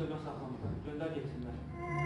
Uşaqlar məktəbə saxlamışlar. Göndər getsinlər.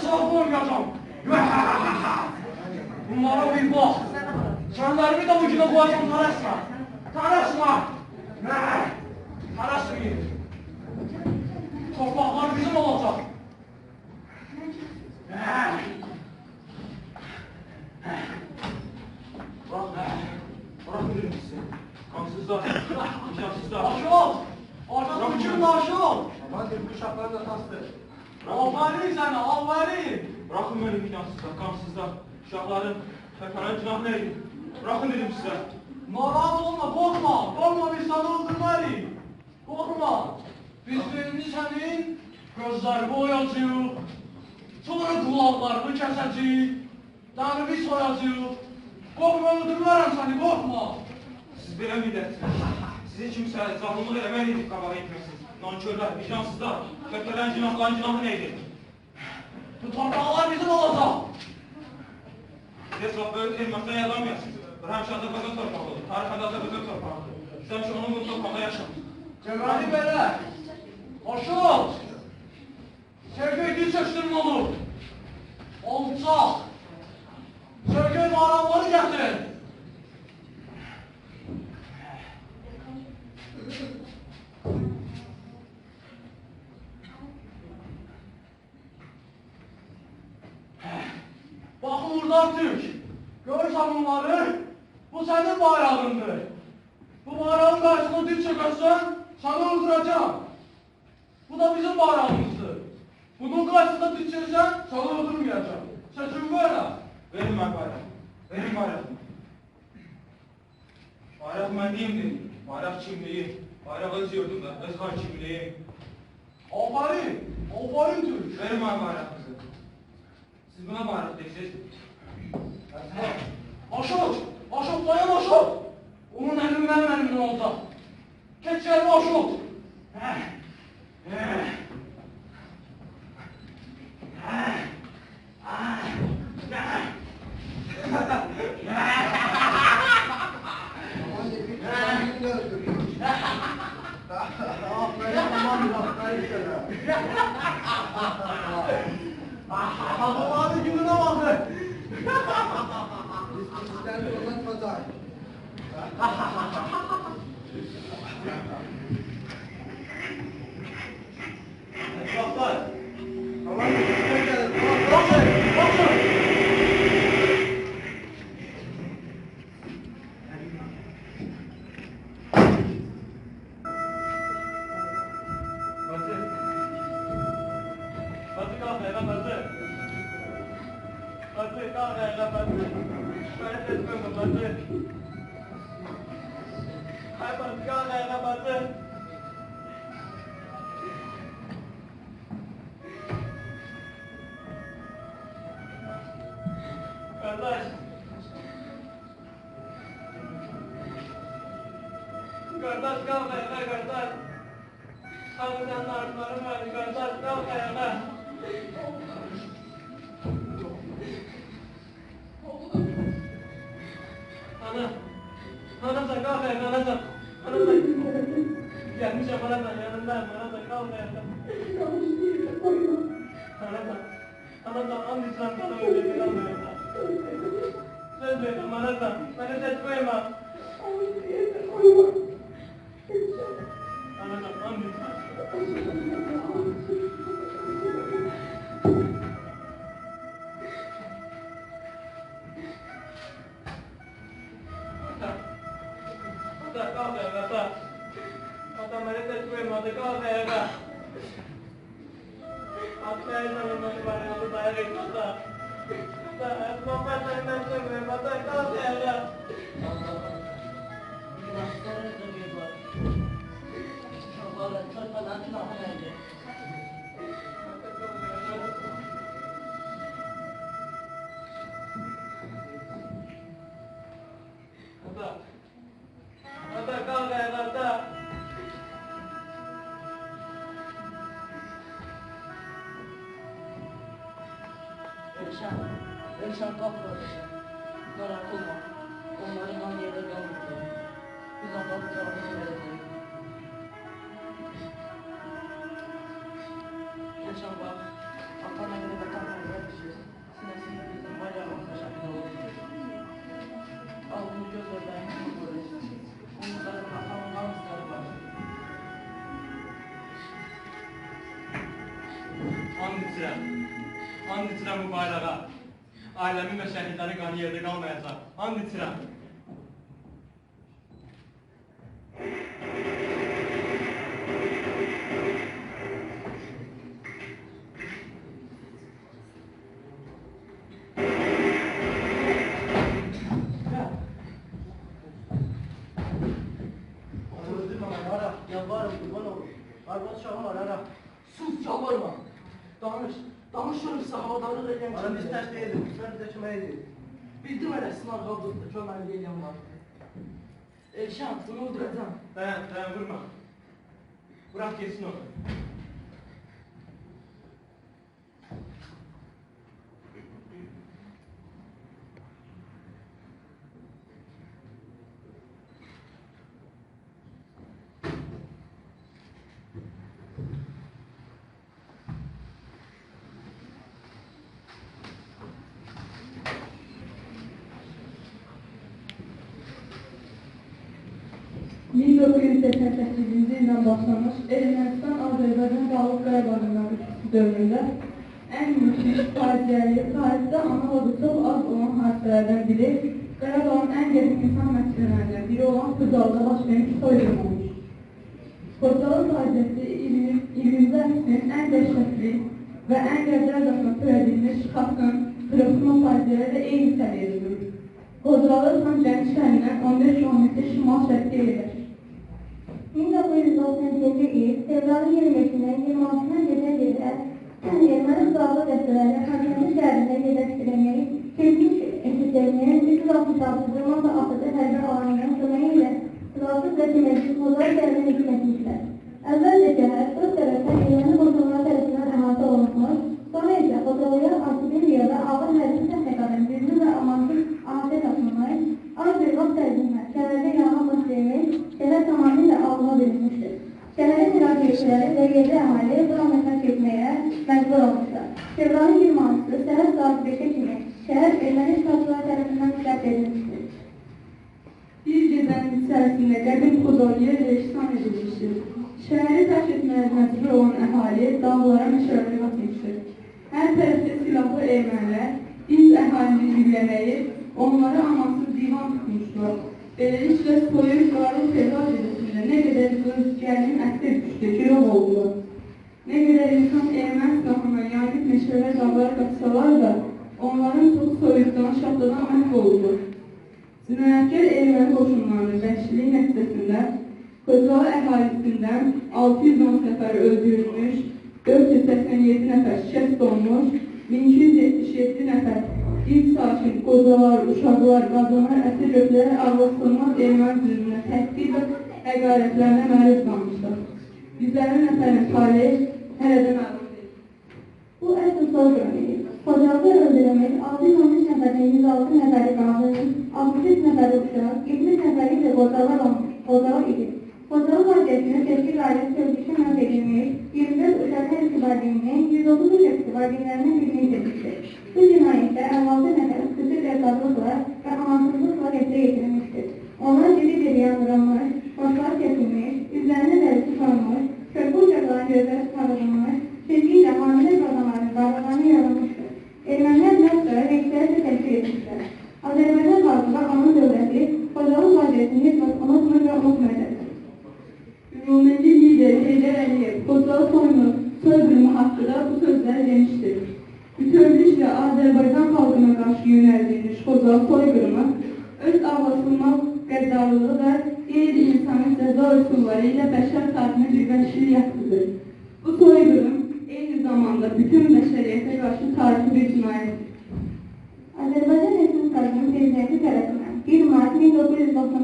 saklayacağım. Bunlara bir bak. Senlerimi de ucuna koyacağım tarasma. Tarasma. Tarasmayın. Topraklar bizim olacak. Bırak, bırak müdürüm sizi. Kansızlar, imkansızlar. Aşıl! Orada uçurun aşıl! Aman bu şapları da tastır. Aferin sana, aferin. Bırakın beni vicdansızlar, kansızlar. Uşakların feferen günah neydi? Bırakın dedim size. Narahat olma, korkma. Korkma biz sana öldürmeyiz. Korkma. Biz birinci senin gözlerini oyacağıq. Sonra kulaklarını kesəcəyik. Dənini soyacağıq. Korkma öldürmərəm səni, korkma. Siz belə milletsiniz. Sizi kimsə zalımlıq eləməliydik qabağa etməsiniz. Nankörlər, vicdansızlar. Feferen günahların günahı neydi? Bu torpaqlar bizim olacaq. Siz böyük elmasdan yalanmayasınız. Bir həmişə Azərbaycan torpağı olur. Tarixədə Azərbaycan torpağıdır. Siz həmişə onun bu torpağında yaşamışsınız. Deməli belə. Aşıl. Sergey dil çəkdirmə olur. Alçaq. Sergey maramları gətir. Buradan Türk. Görürsən bunları? Bu sənin bayrağındır. Bu bayrağın karşısına dil çekersen sana öldüreceğim. Bu da bizim bayrağımızdır. Bunun karşısında dil çekersen sana öldürmeyeceğim. Seçim böyle. Verin ben bayrağı. Verin bayrağımı. Bayrak mənliyimdir. Bayrak kimliğim. Bayrak öz yurdumda. Öz hakimliğim. Aferin. Aferin Türk. Verin bana bayrağınızı. Siz buna bayrak deyirsiniz. Aşık. Aşık dayan aşık. Onun elinden elimden olacak. Geç yerine aşık. Heh. Heh. Ah. Heh. Allah'ın gününe bakın. قال والله Gelmişim ana And içirəm. And içirəm bu bayrağa. Ailəmin və şəhidlərin qanı yerdə qalmayacaq. And içirəm. Şans, ne oldu? Dayan, dayan vurma. Bırak gelsin onu. Hı. 1988-ci ildən başlamış Ermənistan-Azərbaycan Dağlıq Qarabağ münaqişəsi dövründə ən müthiş, faciəli, tarixdə analogu çox az olan hadisələrdən biri Qarabağın ən qədim insan məsələlərindən biri olan Xırdalda baş vermiş soyqırım olmuş. Xocalı faciəsi ilimizdə əsrin ən dəhşətli və ən qədərcəsinə törədilmiş Xaxın, Xırosma faciələri eyni səviyyədə durur. Xocalı tam Gəncə şəhərindən 15 km şimal-şərqdə yerləşir. 1992 il fevralın 25-dən 26-sına gedən gedə ən erməni silahlı dəstələri Xankəndi şəhərində yerləşdirilmək keçmiş eşitlərinin 366 Cırmanta AXC hərbi alanının amansız divan tutmuşlar. Beləliklə soyuq qarın fevral gecəsində nə qədər qız, gəlin əsir düşdü, girov oldular. Nə qədər insan ermən silahına yanıb meşələr dağlara qaçsalar da, onların çox soyuqdan, şadlıdan məhv oldular. Cinayətkar erməni qoşunlarının vəhşiliyi nəticəsində Xocalı əhalisindən 610 nəfər öldürülmüş, 487 nəfər şikəst olmuş, 1277 nəfər ilk sakin, qocalar, uşaqlar, qadınlar əsir götürərək ağlasılmaz erməni zülmünə, təhqir və həqarətlərinə məruz qalmışlar. Yüzlərlə nəfərin taleyi hələ də məlum deyil. Bu əsl soyqırımıdır. Xocalıda öldürülmüş 613 nəfərin 106 nəfəri qadın, 63 nəfəri uşaq, 70 nəfəri isə qocalar olmuş, qocalar idi. Xocalı faciəsində seçki qaydalı sözgüşü məhv edilmiş, 24 uşaq hər etibarliyinin 133 etibarliyinlərindən birini itirmişdir. Bu cinayətdə 56 nəfər xüsusi qadınlıqla və amansızlıqla qətlə yetirilmişdir. Onlar diri-diri yandırılmış,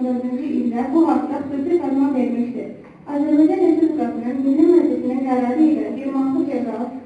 1994-cü ildə bu haqda xüsusi fərman vermişdir. Azərbaycan Respublikasının Milli Məclisinin qərarı ilə 26 fevral Xocalı soyqırımında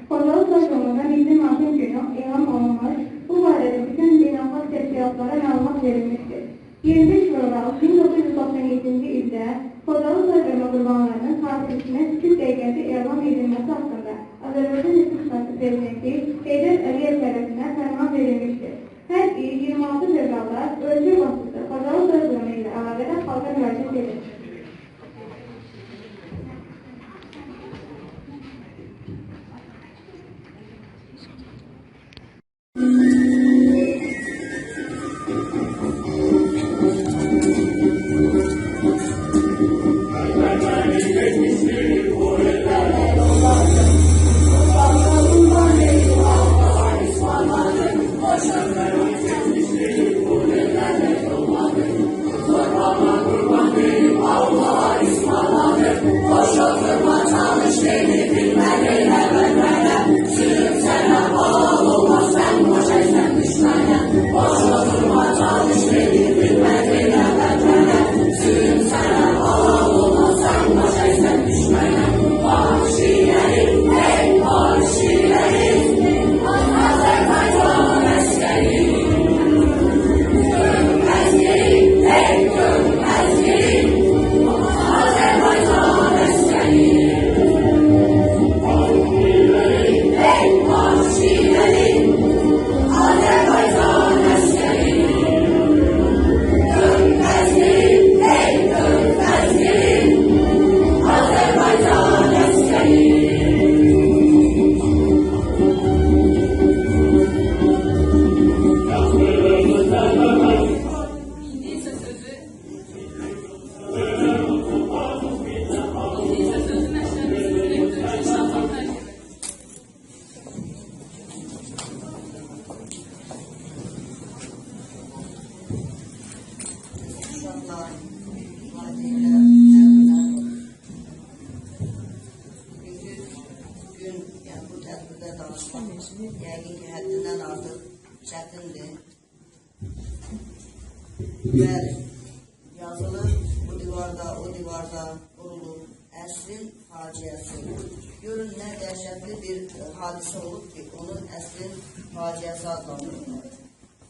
Əsrin faciəsi. Görün nə dəhşətli bir e, hadisə olub ki, onu əsrin faciəsi adlandırırlar.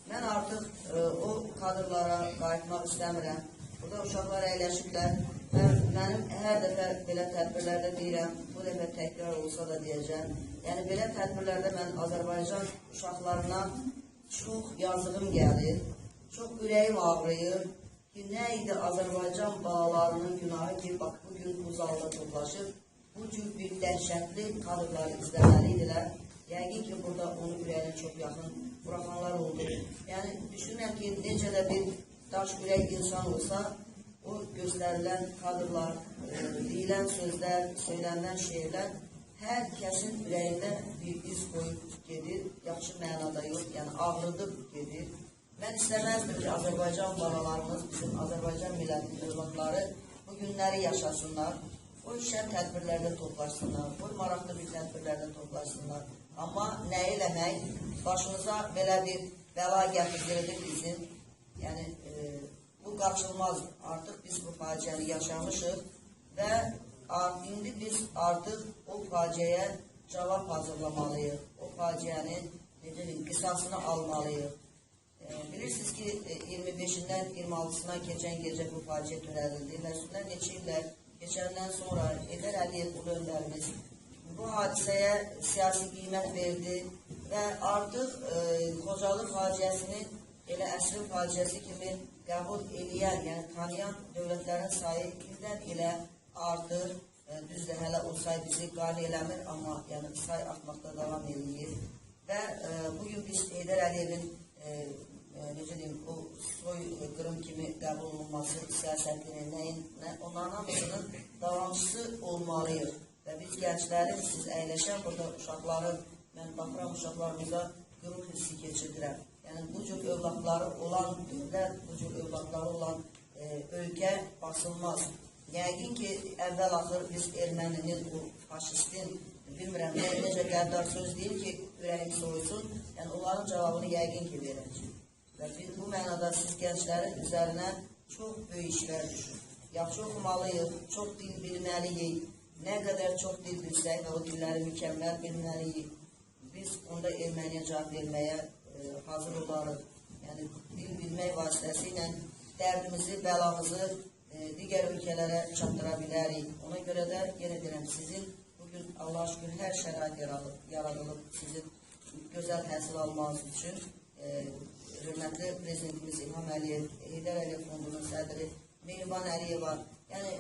Mən artıq e, o kadrlara qayıtmaq istəmirəm. Burada uşaqlar əyləşiblər və mənim hər dəfə belə tədbirlərdə deyirəm, bu dəfə təkrar olsa da deyəcəm. Yəni belə tədbirlərdə mən Azərbaycan uşaqlarına çox yazığım gəlir, çox ürəyim ağrıyır ki, nə idi Azərbaycan balalarının günahı ki, bax bugün bu zalda toplaşıb, bu cür bir dəhşətli kadrları izləməli idilər. Yəqin ki, burada onun ürəyinə çox yaxın buraxanlar oldu. Yəni, düşünürəm ki, necə də bir daş ürək insan olsa, o göstərilən kadrlar, e, deyilən sözlər, söylənilən şeylər hər kəsin ürəyində bir iz qoyub gedir, yaxşı mənada yox, yəni ağrıdıb gedir. Mən istəməzdim ki, Azərbaycan balalarımız, bizim Azərbaycan millətinin övladları bu günləri yaşasınlar. O işə tədbirlərdə toplaşsınlar, bu maraqlı bir tədbirlərdə toplaşsınlar. Amma nə eləmək, başımıza belə bir bəla gətirdirdi bizim. Yəni, e, bu qaçılmaz. Artıq biz bu faciəni yaşamışıq və indi biz artıq o faciəyə cavab hazırlamalıyıq. O faciənin necə deyim, qisasını almalıyıq. E, bilirsiniz ki, e, 25-dən 26-sına keçən gecə bu faciə törədildi və üstündən neçə illər keçəndən sonra Heydər Əliyev ulu bu hadisəyə siyasi qiymət verdi və artıq e, Xocalı faciəsini elə əsrin faciəsi kimi qəbul eləyən, yəni tanıyan dövlətlərin sayı ildən ilə artır. E, düzdür, hələ o say bizi qane eləmir, amma yəni say artmaqda davam edir. Və e, bugün biz Heydər Əliyevin e, necə deyim, o soy qırım kimi qəbul olunması siyasətinin nəyin, nə, onların hamısının davamçısı olmalıyıq. Və biz gənclərin, siz əyləşən burada uşaqların, mən baxıram uşaqlarımıza qürur hissi keçirdirəm. Yəni bu cür övladları olan dövlət, bu cür övladları olan e, ölkə basılmaz. Yəqin ki, əvvəl axır biz erməninin, bu faşistin, bilmirəm, necə qəddar söz deyil ki, ürəyim soyusun, yəni onların cavabını yəqin ki, verəcək. Və biz bu mənada siz gənclərin üzərinə çox böyük işlər düşür. Yaxşı oxumalıyıq, çox dil bilməliyik. Nə qədər çox dil bilsək və o dilləri mükəmməl bilməliyik. Biz onda erməniyə cavab verməyə e, hazır olarıq. Yəni dil bilmək vasitəsilə dərdimizi, bəlamızı e, digər ölkələrə çatdıra bilərik. Ona görə də yenə deyirəm, sizin bugün Allah şükür hər şərait yaradılıb, sizin gözəl təhsil almanız üçün e, hörmətli prezidentimiz İlham Əliyev, Heydər Əliyev Fondunun sədri Mehriban Əliyeva, yəni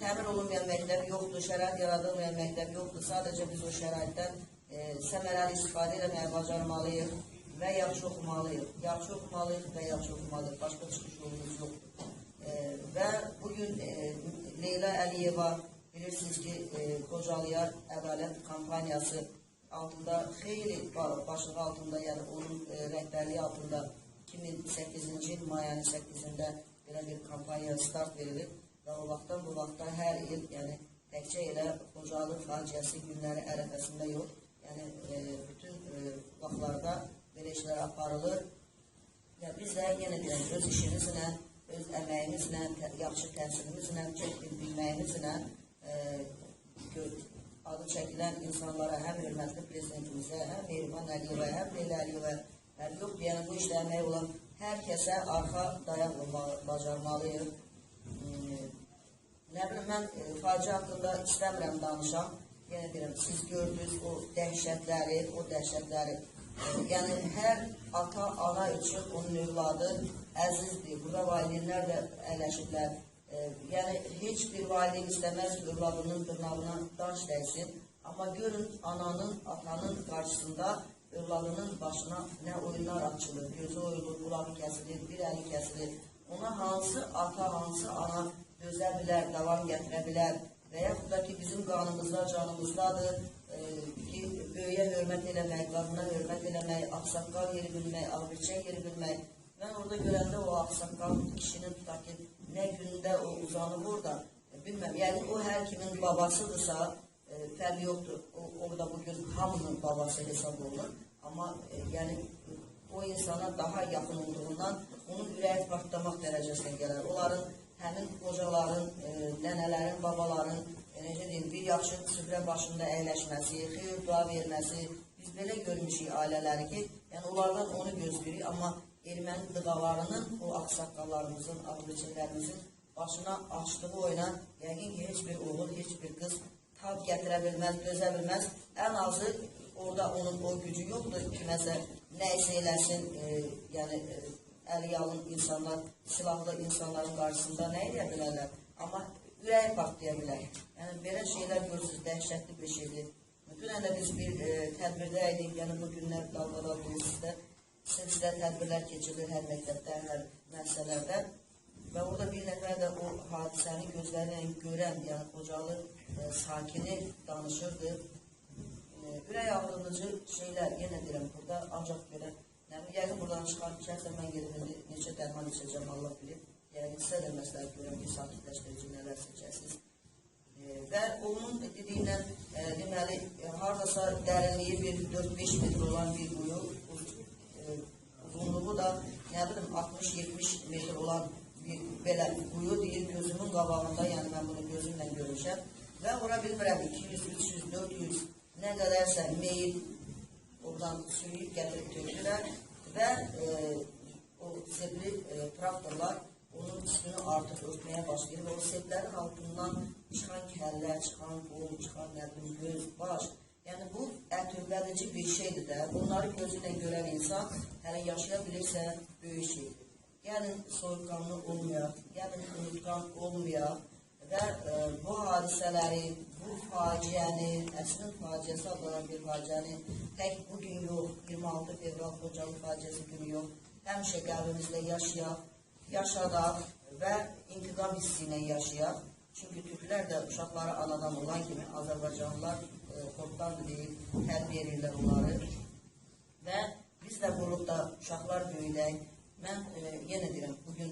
təmin olunmayan məktəb yoxdur, şərait yaradılmayan məktəb yoxdur. Sadəcə biz o şəraitdən e, səmərəli istifadə etməyə bacarmalıyıq və yaxşı oxumalıyıq. Yaxşı oxumalıyıq və yaxşı oxumalıyıq. Başqa çıxış yolumuz yoxdur. E, və bugün e, Leyla Əliyeva bilirsiniz ki, e, Qocalıya ədalət kampaniyası altında xeyli ba- başlığı altında, yəni onun e, rəhbərliyi altında 2008-ci il mayının 8-də belə bir kampaniya start verilib və o vaxtdan bu vaxta hər il, yəni təkcə elə Xocalı faciəsi günləri ərəfəsində yox, yəni e, bütün e, vaxtlarda belə işlər aparılır. Və biz də yenə deyirəm, öz işimizlə, öz əməyimizlə, tə, yaxşı təhsilimizlə, çox dil bilməyimizlə e, adı çəkilən insanlara, həm hörmətli prezidentimizə, həm Mehriban Əliyevə, həm Leyla Əliyevə, yox deyənə bu işlə əmək olan hər kəsə arxa dayaq bacarmalıyıq. Hmm, Nə bilim, mən e, faciə haqqında istəmirəm danışam. Yenə deyirəm, siz gördünüz o dəhşətləri, o dəhşətləri. E, yəni, hər ata, ana üçün onun övladı əzizdir. Burada valideynlər də əyləşiblər. E, yəni, heç bir valideyn istəməz övladının dırnağına daş dəysin. Amma görün, ananın, atanın qarşısında övladının başına nə oyunlar açılır, gözü oyulur, qulağı kəsilir, bir əli kəsilir. Ona hansı ata, hansı ana dözə bilər, davam gətirə bilər və yaxud da ki, bizim qanımızda, canımızdadır e, ki, böyüyə hörmət eləmək, qadına hörmət eləmək, ağsaqqal yeri bilmək, ağbirçək yeri bilmək. Mən orada görəndə o ağsaqqal kişinin tutaq ki, nə gündə o uzanıb orada, e, bilməm, yəni o hər kimin babasıdırsa, e, fərqi yoxdur. O, orada bugün hamının babası hesab olunur. Ama e, yani o insana daha yakın olduğundan onun ürəyi partlamaq dərəcəsinə gələr. Onların həmin qocaların, e, nənələrin, babaların e, necə deyim, bir yaxşı süfrə başında əyləşməsi, xeyir dua verməsi, biz belə görmüşük ailələri ki, yəni onlardan onu gözləyirik, amma erməni dıqalarının, o ağsaqqallarımızın, ağlıçələrimizin başına açdığı oyuna yəqin ki, heç bir oğul, heç bir qız tab gətirə bilməz, dözə bilməz. Ən azı orada onun o gücü yoxdur ki, məsələn, nə isə eləsin, e, yəni e, əli yalın insanlar, silahlı insanların qarşısında nə edə bilərlər? Amma ürəyi partlaya bilər. Yəni belə şeylər görürsünüz, dəhşətli bir şeydir. Dünən də biz bir e, tədbirdə idik, yəni bu günlər dalqada sizdə sizdə tədbirlər keçirilir hər məktəbdə, hər müəssisələrdə və orada bir nəfər də o hadisəni gözləri ilə görən, yəni Xocalı e, sakini danışırdı. E, ürək ağrıdıcı şeylər, yenə deyirəm, burada ancaq belə Yəni, yəqin buradan çıxan şəxsən mən indi neçə dərman içəcəm, Allah bilir. Yəni, sizə də məsləhət görürəm ki, sakitləşdirici nələr seçəsiniz. E, və onun dediyindən, e, deməli, e, haradasa dərinliyi bir 4-5 metr olan bir quyu, e, uzunluğu da, nə bilim, 60-70 metr olan bir belə quyu deyir, gözümün qabağında, yəni mən bunu gözümlə görmüşəm. Və ora bilmirəm, 200, 300, 400, nə qədərsə meyil, oradan sürüyüb gətirib tökürlər və e, o sepli e, traktorlar onun üstünü artıq örtməyə başlayır və o seplərin altından çıxan kəllə, çıxan qol, çıxan nə bilim, göz, baş. Yəni bu ətövbədici bir şeydir də. Bunları gözü ilə görən insan hələ yaşaya bilirsə böyük şeydir. Gəlin soyuqqanlı olmayaq, gəlin unutqan olmayaq və e, bu hadisələri, bu faciəni, əslin faciəsi adlanan bir faciəni tək bugün yox, 26 fevral Xocalı faciəsi günü yox, həmişə qəlbimizdə yaşayaq, yaşadaq və intiqam hissi ilə yaşayaq. Çünki türklər də uşaqları anadan olan kimi Azərbaycanlılar e, xoddan deyib, tərbiyə edirlər onları və biz də qurub da uşaqlar böyüdək. Mən e, yenə deyirəm, bugün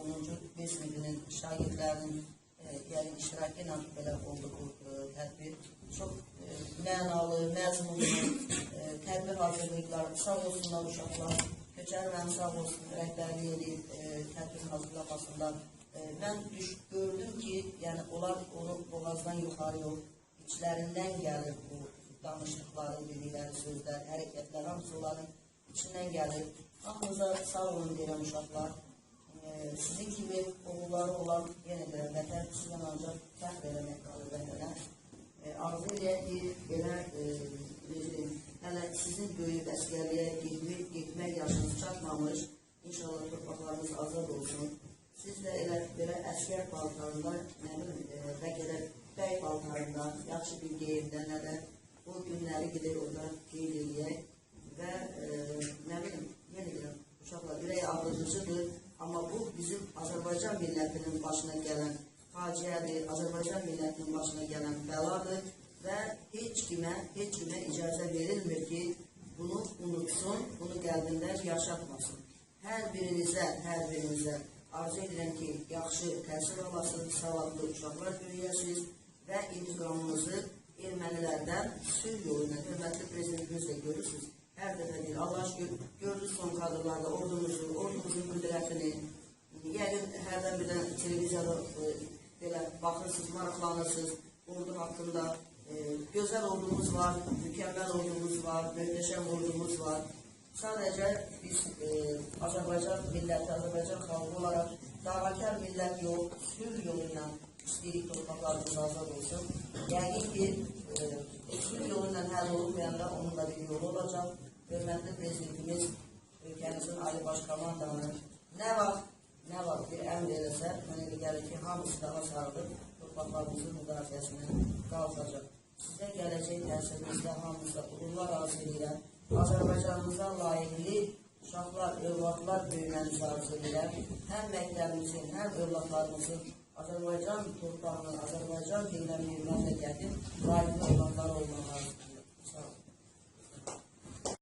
e, bu 10-cu Besmidinin şagirdlərinin e, yəni iştirakı ilə belə oldu bu e, tədbir. Çox e, mənalı, məzmunlu e, tədbir hazırlayıblar. Sağ olsunlar uşaqlar. Köçər mənim sağ olsun, rəhbərlik edib e, tədbir hazırlamasında. E, mən düş, gördüm ki, yəni onlar onu boğazdan yuxarı yox, içlərindən gəlir bu danışdıqları, dedikləri sözlər, hərəkətlər, hamısı onların içindən gəlir. Hamınıza sağ olun deyirəm uşaqlar. Ee, sizin kimi oğulları olan yenə də vətən sizdən ancaq fəxr eləmək qalır vətənə. E, arzu eləyək ki, belə e, hələ sizin böyük əskərliyə getmək, getmək yaşınız çatmamış, inşallah torpaqlarınız azad olsun. Siz də elə belə əskər paltarında, nə bilim, e, bəlkə də bəy paltarında, yaxşı bir geyimdə, nə də bu günləri gedək orada qeyd eləyək və e, nə bilim, yenə deyirəm, uşaqlar ürək ağrıcıdır, amma bu bizim Azərbaycan millətinin başına gələn faciədir, Azərbaycan millətinin başına gələn bəladır və heç kimə, heç kimə icazə verilmir ki, bunu unutsun, bunu qəlbində yaşatmasın. Hər birinizə, hər birinizə arzu edirəm ki, yaxşı təsir alasın, savadlı uşaqlar görüyəsiniz və intiqamınızı ermənilərdən sülh yolu ilə hörmətli prezidentimiz də görürsünüz hər dəfə deyir, Allah şükür, gördünüz son kadrlarda ordumuzu, ordumuzun qüdrətini, yəqin hərdən birdən televiziyada e, belə baxırsınız, maraqlanırsınız, ordu haqqında e, gözəl ordumuz var, mükəmməl ordumuz var, möhtəşəm ordumuz var. Sadəcə biz e, Azərbaycan milləti, Azərbaycan xalqı olaraq davakar millət yox, sülh yolu ilə istəyirik torpaqlarımız azad olsun. Yəqin ki, e, sülh yolu ilə həll olmayanda onun da bir yolu olacaq. Hörmətli prezidentimiz ölkəmizin Ali Baş Komandanı nə vaxt, nə vaxt bir əmr eləsə, mənə elə gəlir ki, hamısı daha sarılıb torpaqlarımızın müdafiəsinə qalxacaq. Sizə gələcək təsirinizdə hamımızda uğurlar arzu edirəm. Azərbaycanımıza layiqli uşaqlar, övladlar böyüməyinizi arzu edirəm. Həm məktəbimizin, həm övladlarımızın Azərbaycan torpağının, Azərbaycan deyilən bir məmləkətin layiqli olanlar olmağı